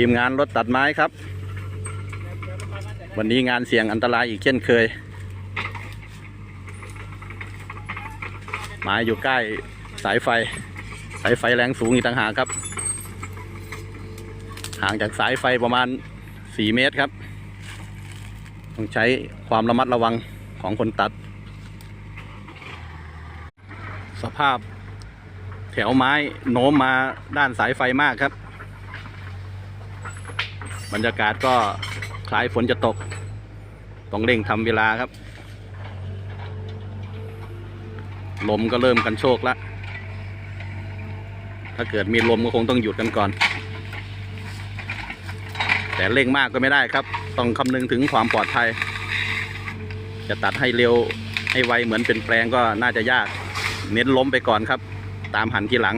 ทีมงานรถตัดไม้ครับ วันนี้งานเสี่ยงอันตรายอีกเช่นเคย ไม้อยู่ใกล้สายไฟ สายไฟแรงสูงอีกต่างหากครับ ห่างจากสายไฟประมาณ 4 เมตรครับ ต้องใช้ความระมัดระวังของคนตัด สภาพแถวไม้โน้มมาด้านสายไฟมากครับ บรรยากาศก็คล้ายฝนจะตก ต้องเร่งทำเวลาครับ ลมก็เริ่มกันโชกล้วถ้าเกิดมีลมก็คงต้องหยุดกันก่อน แต่เร่งมากก็ไม่ได้ครับ ต้องคำนึงถึงความปลอดภัย จะตัดให้เร็วให้ไวเหมือนเป็นแปลงก็น่าจะยาก เน้นล้มไปก่อนครับ ตามหันทีหลัง